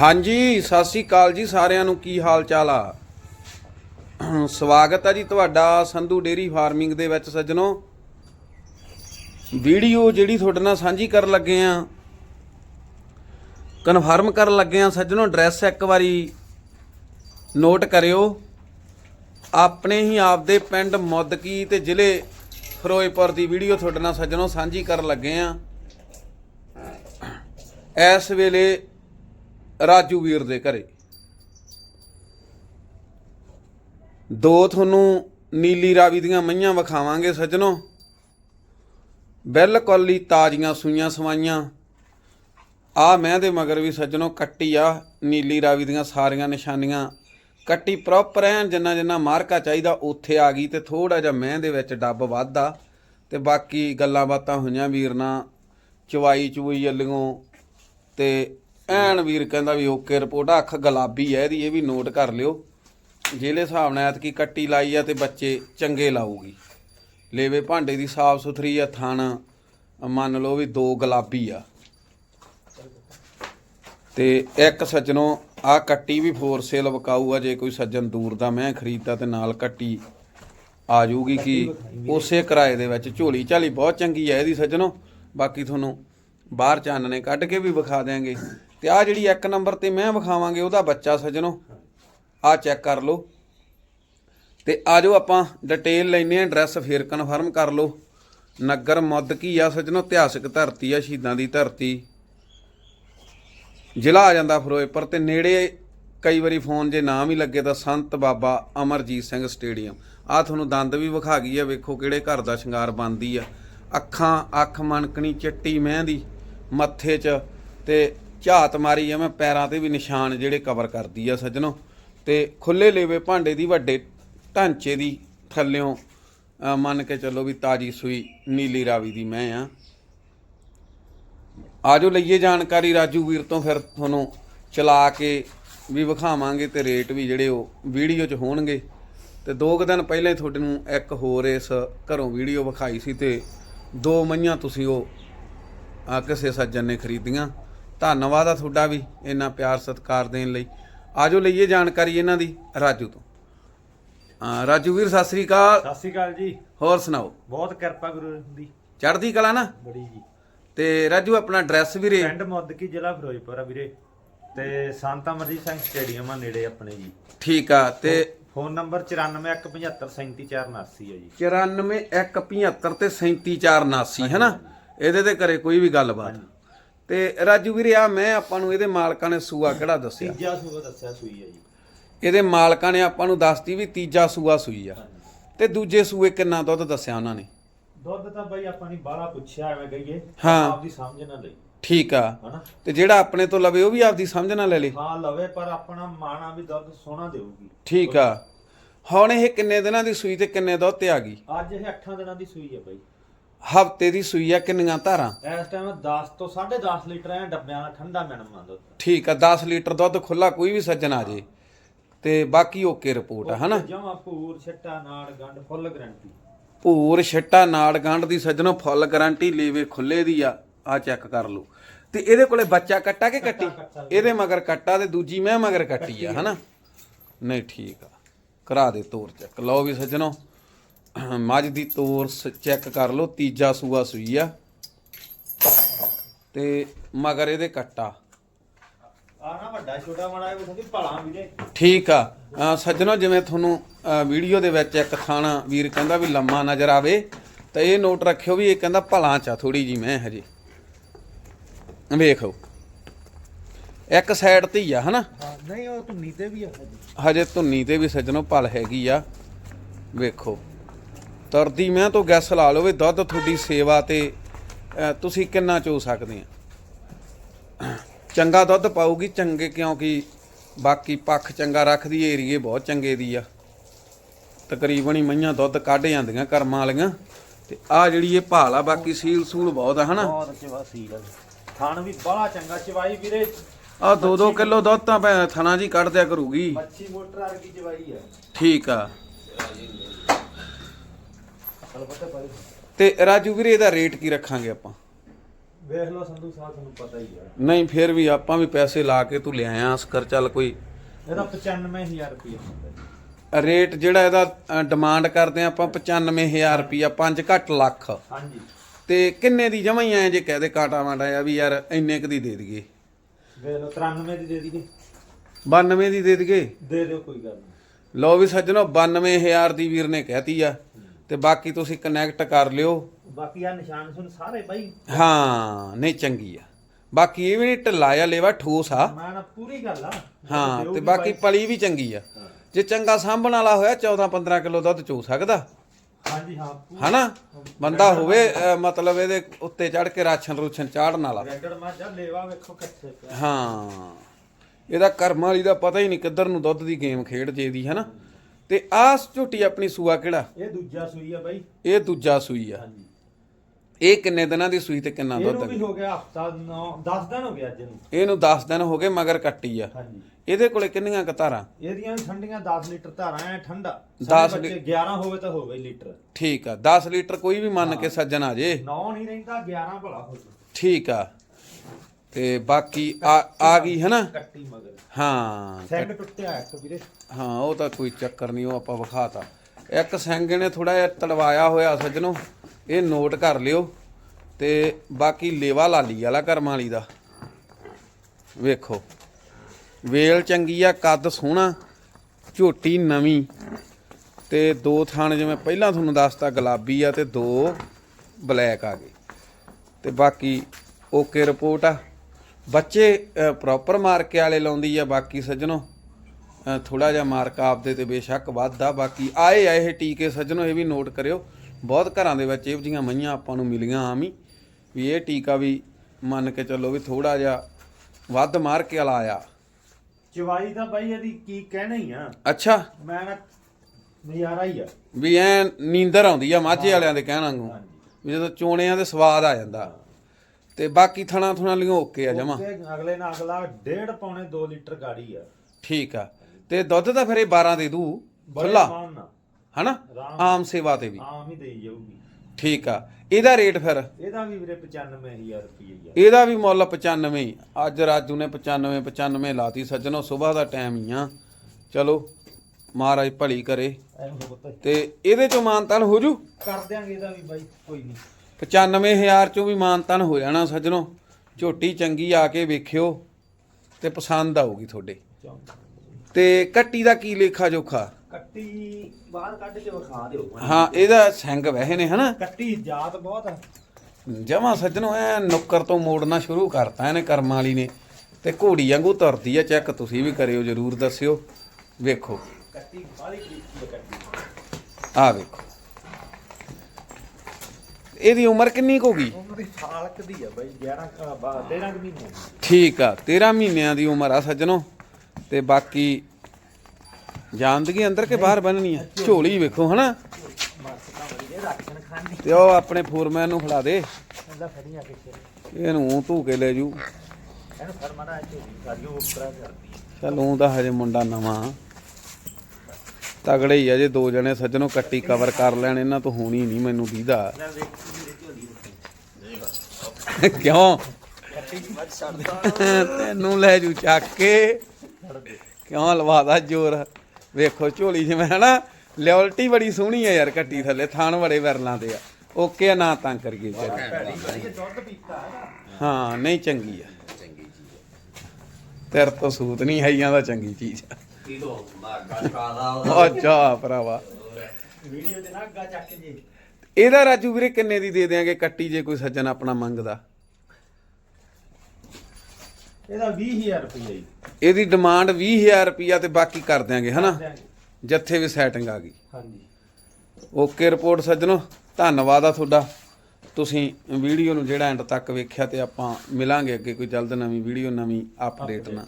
ਹਾਂਜੀ, ਸਤਿ ਸ੍ਰੀ ਅਕਾਲ ਜੀ ਸਾਰਿਆਂ ਨੂੰ, ਕੀ ਹਾਲ ਚਾਲ ਆ? ਸਵਾਗਤ ਹੈ ਜੀ ਤੁਹਾਡਾ ਸੰਧੂ ਡੇਰੀ ਫਾਰਮਿੰਗ ਦੇ ਵਿੱਚ ਸੱਜਣੋ। ਵੀਡੀਓ ਜਿਹੜੀ ਤੁਹਾਡੇ ਨਾਲ ਸਾਂਝੀ ਕਰਨ ਲੱਗੇ ਆ, ਕਨਫਰਮ ਕਰਨ ਲੱਗੇ ਆ ਸੱਜਣੋ, ਐਡਰੈਸ ਇੱਕ ਵਾਰੀ ਨੋਟ ਕਰਿਓ। ਆਪਣੇ ਹੀ ਆਪਦੇ ਪਿੰਡ ਮੁੱਦਕੀ ਤੇ ਜ਼ਿਲ੍ਹੇ ਫਿਰੋਜ਼ਪੁਰ ਦੀ ਵੀਡੀਓ ਤੁਹਾਡੇ ਨਾਲ ਸੱਜਣੋ ਸਾਂਝੀ ਕਰਨ ਲੱਗੇ ਆ। ਇਸ ਵੇਲੇ ਰਾਜੂ ਵੀਰ ਦੇ ਘਰੇ। ਦੋ ਤੁਹਾਨੂੰ ਨੀਲੀ ਰਾਵੀ ਦੀਆਂ ਮਈਆਂ ਵਿਖਾਵਾਂਗੇ ਸੱਜਣੋ। ਬਿਲਕੁਲ ਹੀ ਤਾਜ਼ੀਆਂ ਸੂਈਆਂ ਸਵਾਈਆਂ। ਆ ਮੈਂ ਦੇ ਮਗਰ ਵੀ ਸੱਜਣੋ ਕੱਟੀ ਆ ਨੀਲੀ ਰਾਵੀ ਦੀਆਂ ਸਾਰੀਆਂ ਨਿਸ਼ਾਨੀਆਂ। ਕੱਟੀ ਪ੍ਰੋਪਰ ਐਨ ਜਿੰਨਾ ਜਿੰਨਾ ਮਾਰਕਾ ਚਾਹੀਦਾ ਉੱਥੇ ਆ ਗਈ ਤੇ ਥੋੜਾ ਜਿਹਾ ਮੈਂ ਦੇ ਵਿੱਚ ਡੱਬ ਵੱਧਦਾ। ਤੇ ਬਾਕੀ ਗੱਲਾਂ ਬਾਤਾਂ ਹੋਈਆਂ ਵੀਰ ਨਾਲ, ਚਵਾਈ ਚੁਈ ਵੱਲੋਂ ਤੇ ਐਨ ਵੀਰ ਕਹਿੰਦਾ ਵੀ ਓਕੇ ਰਿਪੋਰਟ ਆ, ਅੱਖ ਗੁਲਾਬੀ ਹੈ ਇਹਦੀ ਇਹ ਵੀ ਨੋਟ ਕਰ ਲਿਓ। ਜਿਹੜੇ ਹਿਸਾਬ ਨਾਲ ਐਤਕੀ ਕੱਟੀ ਲਾਈ ਆ ਤੇ ਬੱਚੇ ਚੰਗੇ ਲਾਊਗੀ। ਲੇਵੇ ਭਾਂਡੇ ਦੀ ਸਾਫ਼ ਸੁਥਰੀ ਆ ਥਣ ਮੰਨ ਲਓ ਵੀ ਦੋ ਗੁਲਾਬੀ ਆ। ਤੇ ਇੱਕ ਸੱਜਣੋ ਆ ਕੱਟੀ ਵੀ ਫੋਰ ਸੇਲ ਵਿਕਾਊ ਆ ਜੇ ਕੋਈ ਸੱਜਣ ਦੂਰ ਦਾ ਮੈਂ ਖਰੀਦਦਾ ਤੇ ਨਾਲ ਕੱਟੀ ਆ ਜਾਊਗੀ ਕਿ ਉਸੇ ਕਿਰਾਏ ਦੇ ਵਿੱਚ। ਝੋਲੀ ਝਾਲੀ ਬਹੁਤ ਚੰਗੀ ਹੈ ਇਹਦੀ ਸੱਜਣੋ। ਬਾਕੀ ਤੁਹਾਨੂੰ ਬਾਹਰ ਚਾਨਣੇ ਕੱਢ ਕੇ ਵੀ ਵਿਖਾ ਦਿਆਂਗੇ। ਤੇ ਆ ਜਿਹੜੀ ਇੱਕ ਨੰਬਰ ਤੇ ਮੈਂ ਵਿਖਾਵਾਂਗੇ, ਉਹਦਾ ਬੱਚਾ ਸੱਜਣੋ। ਆ ਚੈੱਕ ਕਰ ਲਓ। ਤੇ ਆਜੋ ਆਪਾਂ ਡਿਟੇਲ ਲੈਨੇ ਆ ਐਡਰੈਸ ਫੇਰ ਕਨਫਰਮ ਕਰ ਲਓ। ਨਗਰ ਮੁੱਦ ਕੀ ਆ ਸੱਜਣੋ? ਇਤਿਹਾਸਕ ਧਰਤੀ ਆ, ਸ਼ਹੀਦਾਂ ਦੀ ਧਰਤੀ। ਜ਼ਿਲ੍ਹਾ ਆ ਜਾਂਦਾ ਫਿਰੋਜ਼ਪੁਰ ਤੇ ਨੇੜੇ ਕਈ ਵਾਰੀ ਫੋਨ ਜੇ ਨਾਮ ਹੀ ਲੱਗੇ ਤਾਂ ਸੰਤ ਬਾਬਾ ਅਮਰਜੀਤ ਸਿੰਘ ਸਟੇਡੀਅਮ। ਆ ਤੁਹਾਨੂੰ ਦੰਦ ਵੀ ਵਿਖਾ ਗਈ ਆ, ਵੇਖੋ ਕਿਹੜੇ ਘਰ ਦਾ ਸ਼ਿੰਗਾਰ ਬੰਦੀ ਆ। ਅੱਖਾਂ, ਅੱਖ ਮਣਕਣੀ, ਚਿੱਟੀ ਮਹਿੰ ਦੀ ਮੱਥੇ 'ਚ ਤੇ ਝਾਤ ਮਾਰੀ ਆ ਮੈਂ ਪੈਰਾਂ ਤੇ ਵੀ ਨਿਸ਼ਾਨ ਜਿਹੜੇ ਕਵਰ ਕਰਦੀ ਆ ਸੱਜਣੋ। ਤੇ ਖੁੱਲੇ ਲੇਵੇ ਭਾਂਡੇ ਦੀ ਵੱਡੇ ਢਾਂਚੇ ਦੀ ਥੱਲਿਓਂ ਮੰਨ ਕੇ ਚੱਲੋ ਵੀ ਤਾਜੀ ਸੂਈ ਨੀਲੀ ਰਾਵੀ ਦੀ ਮੈਂ ਆ। ਆਜੋ ਲਈਏ ਜਾਣਕਾਰੀ ਰਾਜੂ ਵੀਰ ਤੋਂ, ਫਿਰ ਤੁਹਾਨੂੰ ਚਲਾ ਕੇ ਵੀ ਵਿਖਾਵਾਂਗੇ ਤੇ ਰੇਟ ਵੀ ਜਿਹੜੇ ਉਹ ਵੀਡੀਓ 'ਚ ਹੋਣਗੇ। ਤੇ ਦੋ ਕੁ ਦਿਨ ਪਹਿਲਾਂ ਹੀ ਤੁਹਾਡੇ ਨੂੰ ਇੱਕ ਹੋਰ ਇਸ ਘਰੋਂ ਵੀਡੀਓ ਵਿਖਾਈ ਸੀ ਤੇ ਦੋ ਮਈਆਂ ਤੁਸੀਂ ਉਹ ਕਿਸੇ ਸੱਜਣ ਨੇ ਖਰੀਦੀਆਂ। ਧੰਨਵਾਦ ਆ ਤੁਹਾਡਾ ਵੀ ਇੰਨਾ ਪਿਆਰ ਸਤਿਕਾਰ ਦੇਣ ਲਈ। ਆਜੋ ਲਈਏ ਜਾਣਕਾਰੀ ਇਹਨਾਂ ਦੀ ਰਾਜੂ ਤੋਂ। ਰਾਜੂ ਵੀਰ ਸਤਿ ਸ੍ਰੀ ਅਕਾਲ। ਸਤਿ ਸ਼੍ਰੀ ਅਕਾਲ ਜੀ। ਹੋਰ ਸੁਣਾਓ? ਬਹੁਤ ਕਿਰਪਾ ਗੁਰੂ ਦੀ। ਚੜ੍ਹਦੀ ਕਲਾ ਨਾ? ਬੜੀ ਜੀ। ਤੇ ਰਾਜੂ ਆਪਣਾ ਐਡਰੈਸ ਵੀਰੇ? ਪਿੰਡ ਮੁੱਦਕੀ ਜ਼ਿਲ੍ਹਾ ਫਿਰੋਜ਼ਪੁਰ ਆ ਵੀਰੇ। ਤੇ ਸੰਤ ਅਮਰਜੀਤ ਸਿੰਘ ਸਟੇਡੀਅਮ ਆ ਨੇੜੇ ਆਪਣੇ ਜੀ। ਠੀਕ ਆ ਤੇ ਫੋਨ ਨੰਬਰ 9417573479 ਹੈ ਜੀ। 94175 ਤੇ 37479 ਹੈ ਨਾ? ਇਹਦੇ ਤੇ ਕਰੇ ਕੋਈ ਵੀ ਗੱਲਬਾਤ ਤੇ ਰਾਜੂ ਵੀਰੇ ਆ ਮੈਂ ਆਪਾਂ ਨੂੰ ਇਹਦੇ ਮਾਲਕਾਂ ਨੇ ਸੂਆ ਕਿਹੜਾ ਦੱਸਿਆ? ਤੀਜਾ ਸੂਆ ਦੱਸਿਆ ਸੂਈ ਹੈ ਜੀ। ਇਹਦੇ ਮਾਲਕਾਂ ਨੇ ਆਪਾਂ ਨੂੰ ਦੱਸਤੀ ਵੀ ਤੀਜਾ ਸੂਆ ਸੂਈ ਆ। ਤੇ ਦੂਜੇ ਸੂਏ ਕਿੰਨਾ ਦੁੱਧ ਦੱਸਿਆ ਉਹਨਾਂ ਨੇ? ਦੁੱਧ ਤਾਂ ਬਾਈ ਆਪਾਂ ਨੇ ਬਾਹਲਾ ਪੁੱਛਿਆ ਐਵੇਂ ਕਹੀਏ। ਹਾਂ। ਆਪਦੀ ਸਮਝ ਨਾ ਲਈ। ਠੀਕ ਆ। ਹਨਾ? ਤੇ ਜਿਹੜਾ ਆਪਣੇ ਤੋਂ ਲਵੇ ਉਹ ਵੀ ਆਪਦੀ ਸਮਝ ਨਾਲ ਲੈ ਲੇ। ਹਾਂ ਲਵੇ ਪਰ ਆਪਣਾ ਮਾਣਾ ਵੀ ਦੁੱਧ ਸੋਹਣਾ ਦੇਊਗੀ। ਠੀਕ ਆ। ਹੁਣ ਇਹ ਕਿੰਨੇ ਦਿਨਾਂ ਦੀ ਸੂਈ ਤੇ ਕਿੰਨੇ ਦੁੱਧ ਤੇ ਆ ਗਈ? ਅੱਜ ਇਹ 8 ਦਿਨਾਂ ਦੀ ਸੂਈ ਹੈ ਬਾਈ। ਹਫ਼ਤੇ ਦੀ ਸੂਈ ਆ ਕਿੰਨੀਆਂ ਧਾਰਾਂ? ਇਸ ਟਾਈਮ 10 ਤੋਂ 10.5 ਲੀਟਰ ਐ ਡੱਬਿਆਂ ਦਾ ਠੰਡਾ ਮਿਣਮਾ ਦੁੱਧ। ਠੀਕ ਆ 10 ਲੀਟਰ ਦੁੱਧ ਖੁੱਲਾ ਕੋਈ ਵੀ ਸੱਜਣ ਆ ਜੇ। ਤੇ ਬਾਕੀ ਓਕੇ ਰਿਪੋਰਟ ਆ ਹਨਾ? ਜਮਾ ਭੂਰ ਛੱਟਾ ਨਾੜ ਗੰਡ ਫੁੱਲ ਗਰੰਟੀ। ਭੂਰ ਛੱਟਾ ਨਾੜ ਗੰਢ ਦੀ ਸੱਜਣੋ ਫੁੱਲ ਗਾਰੰਟੀ ਲੀਵੇ ਖੁੱਲੇ ਦੀ ਆ ਆ ਚੈੱਕ ਕਰ ਲਓ। ਤੇ ਇਹਦੇ ਕੋਲੇ ਬੱਚਾ ਕੱਟਾ ਕਿ ਕੱਟੀ? ਇਹਦੇ ਮਗਰ ਕੱਟਾ ਤੇ ਦੂਜੀ ਮੈਂ ਮਗਰ ਕੱਟੀ ਆ। ਹਨਾ? ਨਹੀਂ ਠੀਕ ਆ। ਕਰਾ ਦੇ ਤੋਰ ਚੈੱਕ। ਲਓ ਵੀ ਸੱਜਣੋ ਮੱਝ ਦੀ ਤੋਰ ਚੈੱਕ ਕਰ ਲਓ ਤੀਜਾ ਸੂਆ ਸੂਈ ਆ। ਤੇ ਮਗਰ ਇਹਦੇ ਕੱਟਾ। ਆ ਨਾ ਵੱਡਾ ਛੋਟਾ ਮਾੜਾ ਇਹ ਵੀ ਭਲਾ ਵੀਰੇ। ਠੀਕ ਆ। ਸੱਜਣੋ ਜਿਵੇਂ ਤੁਹਾਨੂੰ ਵੀਡੀਓ ਦੇ ਵਿੱਚ ਇੱਕ ਥਾਣਾ ਵੀਰ ਕਹਿੰਦਾ ਵੀ ਲੰਮਾ ਨਜ਼ਰ ਆਵੇ ਤਾਂ ਇਹ ਨੋਟ ਰੱਖਿਓ ਵੀ ਇਹ ਕਹਿੰਦਾ ਭਲਾਂ ਚ ਆ ਥੋੜੀ ਜੀ ਮੈਂ ਹਜੇ। ਵੇਖੋ। ਇੱਕ ਸਾਈਡ ਤੇ ਹੀ ਆ ਹਨਾ? ਨਹੀਂ ਉਹ ਧੁੰਨੀ ਤੇ ਵੀ ਆ ਹਜੇ ਧੁੰਨੀ ਤੇ ਵੀ ਸੱਜਣੋ ਭਲ ਹੈਗੀ ਆ। ਵੇਖੋ। ਤਰਦੀ ਮੈਂ ਤੋਂ ਗੈਸ ਲਾ ਲਓ ਵੀ ਦੁੱਧ ਤੁਹਾਡੀ ਸੇਵਾ ਤੇ ਤੁਸੀਂ ਕਿੰਨਾ ਚੋ ਸਕਦੇ ਆ। ਚੰਗਾ ਦੁੱਧ ਪਾਊਗੀ ਚੰਗੇ ਕਿਉਂਕਿ ਬਾਕੀ ਪੱਖ ਚੰਗਾ ਰੱਖਦੀ ਏਰੀਏ ਬਹੁਤ ਚੰਗੇ ਦੀ ਆ। ਤਕਰੀਬਨ ਹੀ ਮਈਆਂ ਦੁੱਧ ਕੱਢ ਜਾਂਦੀਆਂ ਕਰਮਾਂ ਵਾਲੀਆਂ। ਤੇ ਆ ਜਿਹੜੀ ਇਹ ਭਾਲ ਆ ਬਾਕੀ ਸੀਲ ਸੂਲ ਬਹੁਤ ਆ ਹਨਾ? ਬਹੁਤ ਚਵਾ ਸੀਲ ਆ ਥਣ ਵੀ ਬੜਾ ਚੰਗਾ ਚਵਾਈ ਵੀਰੇ। ਆ 2-2 ਕਿਲੋ ਦੁੱਧ ਤਾਂ ਥਣਾ ਜੀ ਕੱਢ ਦਿਆ ਕਰੂਗੀ। ਮੱਛੀ ਮੋਟਰ ਵਰਗੀ ਚਵਾਈ ਆ। ਠੀਕ ਆ। ਤੇ ਰਾਜੂ ਵੀਰੇ ਇਹਦਾ ਰੇਟ ਕੀ ਰੱਖਾਂਗੇ ਆਪਾਂ? ਵੇਖ ਲਓ ਸੰਧੂ ਸਾਹਿਬ ਤੁਹਾਨੂੰ ਪਤਾ ਹੀ ਆ ਨਹੀਂ ਫਿਰ ਵੀ ਆਪਾਂ ਵੀ ਪੈਸੇ ਲਾ ਕੇ ਤੂੰ ਲਿਆਇਆ ਅਸਕਰ ਚੱਲ ਕੋਈ। ਇਹਦਾ 95000 ਰੁਪਏ। ਰੇਟ ਜਿਹੜਾ ਇਹਦਾ ਡਿਮਾਂਡ ਕਰਦੇ ਆ ਆਪਾਂ 95000 ਰੁਪਿਆ 5 ਘੱਟ ਲੱਖ। ਹਾਂਜੀ। ਤੇ ਕਿੰਨੇ ਦੀ ਜਮਾਂ ਹੀ ਐ ਜੇ ਕਹਦੇ ਕਾਟਾ ਮਾਟਾ ਆ ਵੀ ਯਾਰ ਇੰਨੇ ਕੁ ਦੀ ਦੇ ਦਈਏ। ਵੇਖ ਲਓ 93 ਦੀ ਦੇ ਦਈਏ। 92 ਦੀ ਦੇ ਦਈਏ। ਦੇ ਦਿਓ ਕੋਈ ਗੱਲ ਨਹੀਂ। ਲਓ ਵੀ ਸੱਜਣੋ 92000 ਦੀ ਵੀਰ ਨੇ ਕਹਿਤੀ ਆ। ਤੇ ਬਾਕੀ ਤੁਸੀਂ ਕਨੈਕਟ ਕਰ ਲਿਓ। ਬਾਕੀ ਆ ਨਿਸ਼ਾਨ ਸੁਣ ਸਾਰੇ ਬਾਈ। ਹਾਂ ਨਹੀਂ ਚੰਗੀ ਆ। ਬਾਕੀ ਇਹ ਵੀ ਨਹੀਂ ਢਿੱਲਾ ਆ ਲੇਵਾ ਠੋਸ ਆ। ਮੈਂ ਨਾ ਪੂਰੀ ਗੱਲ ਆ। ਹਾਂ ਤੇ ਬਾਕੀ। ਪਲੀ ਵੀ ਚੰਗੀ ਆ। ਜੇ ਚੰਗਾ ਸਾਂਭਣ ਵਾਲਾ ਹੋਇਆ 14 15 ਕਿਲੋ ਦੁੱਧ ਚੋ ਸਕਦਾ। ਹਾਂਜੀ ਹਾਂ ਹਨਾ? ਬੰਦਾ ਹੋਵੇ ਮਤਲਬ ਇਹਦੇ ਉੱਤੇ ਚੜ ਕੇ ਰਾਸ਼ਨ ਰੂਸ਼ਨ ਚਾੜਨ ਵਾਲਾ। ਰੈਗੜ ਮਾਝਾ ਲੇਵਾ ਵੇਖੋ ਕਿੱਥੇ ਪਿਆ। ਹਾਂ। ਇਹਦਾ ਕਰਮ ਵਾਲੀ ਦਾ ਪਤਾ ਹੀ ਨਹੀਂ ਕਿੱਧਰ ਨੂੰ ਦੁੱਧ ਦੀ ਗੇਮ ਖੇਡ ਜੇਦੀ ਹਨਾ? ਤੇ ਆਸ ਝੋਟੀ ਆਪਣੀ ਸੂਆ ਕਿਹੜਾ? ਇਹ ਦੂਜਾ ਸੂਈ ਆ ਬਾਈ। ਇਹ ਦੂਜਾ ਸੂਈ ਆ। ਹਾਂਜੀ। ਇਹ ਕਿੰਨੇ ਦਿਨਾਂ ਦੀ ਸੂਈ ਤੇ ਕਿੰਨਾ ਦੁੱਧ ਇਹਨੂੰ ਵੀ ਹੈ ਗਿਆ ਹਫਤਾ 9 10 ਦਿਨ ਹੋ ਗਿਆ ਅੱਜ ਨੂੰ ਇਹਨੂੰ 10 ਦਿਨ ਹੋ ਗਏ ਮਗਰ ਕੱਟੀ ਆ। ਹਾਂਜੀ। ਇਹਦੇ ਕੋਲੇ ਕਿੰਨੀਆਂ ਕਤਾਰਾਂ ਇਹਦੀਆਂ ਠੰਡੀਆਂ 10 ਲੀਟਰ ਧਾਰਾਂ ਐ ਠੰਡਾ। 10 10 ਬੱਚੇ 11 ਹੋਵੇ ਤਾਂ ਹੋਵੇ ਲੀਟਰ। ਠੀਕ ਆ 10 ਲੀਟਰ ਕੋਈ ਵੀ ਮੰਨ ਕੇ ਸੱਜਣ ਆ ਜੇ। 9 ਨਹੀਂ ਰਹਿੰਦਾ 11 ਭਲਾ ਹੋ ਜੂ ਠੀਕ ਆ। ਤੇ ਬਾਕੀ ਆ ਆ ਗਈ ਹੈ ਨਾ ਕੱਟੀ ਮਗਰ ਹਾਂ ਸੈਂਡ ਟੁੱਟਿਆ ਇੱਕ ਵੀਰੇ। ਹਾਂ ਉਹ ਤਾਂ ਕੋਈ ਚੱਕਰ ਨਹੀਂ ਉਹ ਆਪਾਂ ਵਿਖਾਤਾ। ਇੱਕ ਸਿੰਘ ਨੇ ਥੋੜਾ ਜਿਹਾ ਤੜਵਾਇਆ ਹੋਇਆ ਸੱਜਣੋ ਇਹ ਨੋਟ ਕਰ ਲਿਓ। ਤੇ ਬਾਕੀ ਲੇਵਾ ਲਾਲੀ ਵਾਲਾ ਕਰਮਾਂ ਵਾਲੀ ਦਾ। ਵੇਖੋ। ਵੇਲ ਚੰਗੀ ਆ ਕੱਦ ਸੋਹਣਾ ਝੋਟੀ ਨਵੀਂ। ਤੇ ਦੋ ਥਾਣ ਜਿਵੇਂ ਪਹਿਲਾਂ ਤੁਹਾਨੂੰ ਦੱਸਤਾ ਗੁਲਾਬੀ ਆ ਤੇ ਦੋ ਬਲੈਕ ਆ ਗਏ। ਤੇ ਬਾਕੀ ਓਕੇ ਰਿਪੋਰਟ ਆ। ਬੱਚੇ ਪ੍ਰੋਪਰ ਮਾਰਕੇ ਵਾਲੇ ਲਾਉਂਦੀ ਆ ਬਾਕੀ ਸੱਜਣੋ ਥੋੜਾ ਜਿਹਾ ਮਾਰਕ ਆਪਦੇ ਤੇ ਬੇਸ਼ੱਕ ਵੱਧਦਾ ਬਾਕੀ ਆਏ ਆ ਇਹ ਟੀਕੇ ਸੱਜਣੋ ਇਹ ਵੀ ਨੋਟ ਕਰਿਓ। ਬਹੁਤ ਘਰਾਂ ਦੇ ਵਿੱਚ ਇਹੋ ਜਿਹੀਆਂ ਮਈਆਂ ਆਪਾਂ ਨੂੰ ਮਿਲੀਆਂ ਆਮ ਵੀ ਇਹ ਟੀਕਾ ਵੀ ਮੰਨ ਕੇ ਚੱਲੋ ਵੀ ਥੋੜਾ ਜਿਹਾ ਵੱਧ ਮਾਰ ਕੇ ਵਾਲਾ ਆਇਆ। ਚਵਾਈ ਤਾਂ ਬਾਈ ਇਹਦੀ ਕੀ ਕਹਿਣਾ ਹੀ ਆ। ਅੱਛਾ। ਮੈਂ ਨਾ ਨਜ਼ਾਰਾ ਹੀ ਆ। ਵੀ ਐ ਨੀਂਦਰ ਆਉਂਦੀ ਆ ਮਾਝੇ ਵਾਲਿਆਂ ਦੇ ਕਹਿਣ ਵਾਂਗੂ ਹਾਂਜੀ। ਵੀ ਜਦੋਂ ਚੋਣਿਆਂ ਦੇ ਸਵਾਦ ਆ ਜਾਂਦਾ। ਤੇ ਬਾਕੀ ਥਣਾ ਥਣਾ ਲਿਓ ਓਕੇ ਆ ਜਮਾ। ਤੇ ਅਗਲੇ ਨਾਲ ਅਗਲਾ ਡੇਢ ਪੌਣੇ 2 ਲੀਟਰ ਗਾੜੀ ਆ। ਠੀਕ ਆ। ਤੇ ਦੁੱਧ ਤਾਂ ਫਿਰ ਇਹ 12 ਦੇ ਦੂ। ਬੜੇ ਖੁੱਲਾ ਮਾਨ ਨਾਲ ਹਨਾ? ਆਰਾਮ। ਆਮ ਸੇਵਾ ਤੇ ਵੀ। ਆਮ ਹੀ ਦੇਈ ਜਾਊਗੀ। ਠੀਕ ਆ। ਇਹਦਾ ਰੇਟ ਫਿਰ? ਇਹਦਾ ਵੀ ਵੀਰੇ 95000 ਰੁਪਏ ਆ। ਇਹਦਾ ਵੀ ਮੁੱਲ 95 ਹੀ। ਅੱਜ ਰਾਜੂ ਨੇ 95 95 ਲਾਤੀ ਸੱਜਣੋ ਸਵੇਰ ਦਾ ਟਾਈਮ ਹੀ ਆ। ਚਲੋ ਮਹਾਰਾਜ ਭਲੀ ਕਰੇ। ਪੁੱਤ। ਤੇ ਇਹਦੇ ਚੋਂ ਮਾਨਤਾਨ ਹੋ ਜੂ? ਕਰ ਦਿਆਂਗੇ ਇਹਦਾ ਵੀ ਬਾਈ ਕੋਈ ਨਹੀਂ। 95000 ਚੋਂ ਵੀ ਮਾਨਤਾਨ ਹੋ ਜਾਣਾ ਸੱਜਣੋ। ਝੋਟੀ ਚੰਗੀ ਆ ਕੇ ਵੇਖਿਓ ਤੇ ਪਸੰਦ ਆਊਗੀ ਤੁਹਾਡੇ। ਤੇ ਕੱਟੀ ਦਾ ਕੀ ਲੇਖਾ ਜੋਖਾ? ਕੱਟੀ ਬਾਹਰ ਕੱਢ ਕੇ ਵਿਖਾ ਦਿਓ। ਹਾਂ ਇਹਦਾ ਸਿੰਘ ਵਹਿ ਨੇ ਹਨਾ? ਕੱਟੀ ਜਾਤ ਬਹੁਤ ਆ। ਜਮਾ ਸੱਜਣੋ ਐ ਨੁੱਕਰ ਤੋਂ ਮੋੜਨਾ ਸ਼ੁਰੂ ਕਰਤਾ ਇਹਨੇ ਕਰਮਾਂ ਵਾਲੀ ਨੇ। ਤੇ ਘੋੜੀ ਵਾਂਗੂ ਤੁਰਦੀ ਆ ਚੈੱਕ ਤੁਸੀਂ ਵੀ ਕਰਿਓ ਜਰੂਰ ਦੱਸਿਓ। ਵੇਖੋ। ਕੱਟੀ ਬਾਹਲੀ ਕੱਟੀ। ਆ ਵੇਖੋ। ਇਹਦੀ ਉਮਰ ਕਿੰਨੀ ਕੁ ਹੋ ਗਈ? ਉਮਰ ਦੀ ਸਾਲਕ ਦੀ ਆ ਬਾਈ 11 ਅ, ਬਾ- 13 ਕੁ ਮਹੀਨੇ ਦੀ ਠੀਕ ਆ 13 ਮਹੀਨਿਆਂ ਦੀ ਉਮਰ ਆ ਸੱਜਣੋ। ਤੇ ਬਾਕੀ ਜਾਣਦਗੀ ਅੰਦਰ ਕੇ ਬਾਹਰ ਬੰਨਣੀ ਆ? ਝੋਲੀ ਵੇਖੋ ਹਨਾ? ਤਾਂ ਉਹ ਆਪਣੇ ਫੋਰਮੈਨ ਨੂੰ ਫੜਾ ਦੇ। ਇਹਨੂੰ ਧੂ ਕੇ ਲੈ ਜੂ ਇਹਨੂੰ ਫਰਮਾਨਾ ਇੱਥੇ ਸਾਰੀਓ ਉਪਰਾ ਕਰਦੀ ਚੱਲ ਊਂ ਤਾਂ ਹਜੇ ਮੁੰਡਾ ਨਵਾਂ। ਤਗੜੇ ਹੀ ਆ ਜੇ ਦੋ ਜਣੇ ਸੱਜਣੋ ਕੱਟੀ ਕਵਰ ਕਰ ਲੈਣ, ਇਹਨਾਂ ਤੋਂ ਹੋਣੀ ਨਹੀਂ ਮੈਨੂੰ ਦੀਦਾ। ਕਿਉਂ? ਤੈਨੂੰ ਲੈ ਜੂ ਚੱਕ ਕੇ। ਕਿਉਂ ਲਵਾਦਾ ਜ਼ੋਰ? ਵੇਖੋ ਝੋਲੀ ਜਿਵੇਂ ਹਨਾ ਲਿਓਲਟੀ ਬੜੀ ਸੋਹਣੀ ਆ ਯਾਰ ਕੱਟੀ ਥੱਲੇ, ਥਾਣ ਬੜੇ ਵਰਲਾਂ ਦੇ ਆ। ਓਕੇ ਆ, ਨਾ ਤੰਗ ਕਰੀਏ ਚੱਲ। ਹਾਂ, ਨਹੀਂ ਚੰਗੀ ਆ। ਚੰਗੀ ਚੀਜ਼ ਤੇਰੇ ਤੋਂ ਸੂਤ ਨਹੀਂ ਆਈਆਂ ਦਾ ਚੰਗੀ ਚੀਜ਼ ਆ। ਕਿਲੋ ਮਾਗਾ ਕਾਲਾ ਉਹ ਜਾ ਭਰਾਵਾ। ਵੀਡੀਓ ਤੇ ਨਾ ਅੱਗਾ ਚੱਕ ਜੇ। ਇਹਦਾ ਰਾਜੂ ਵੀਰੇ ਕਿੰਨੇ ਦੀ ਦੇ ਦਿਆਂਗੇ ਕੱਟੀ ਜੇ ਕੋਈ ਸੱਜਣ ਆਪਣਾ ਮੰਗਦਾ? ਇਹਦਾ 20000 ਰੁਪਏ ਜੀ। ਇਹਦੀ ਡਿਮਾਂਡ 20000 ਰੁਪਿਆ ਤੇ ਬਾਕੀ ਕਰ ਦਿਆਂਗੇ ਹਨਾ। ਜਿੱਥੇ ਵੀ ਸੈਟਿੰਗ ਆ ਗਈ। ਹਾਂਜੀ। ਓਕੇ ਰਿਪੋਰਟ ਸੱਜਣੋ ਧੰਨਵਾਦ ਆ ਤੁਹਾਡਾ। ਤੁਸੀਂ ਵੀਡੀਓ ਨੂੰ ਜਿਹੜਾ ਐਂਡ ਤੱਕ ਵੇਖਿਆ ਤੇ ਆਪਾਂ ਮਿਲਾਂਗੇ ਅੱਗੇ ਕੋਈ ਜਲਦ ਨਵੀਂ ਵੀਡੀਓ ਨਵੀਂ ਅਪਡੇਟ ਨਾਲ।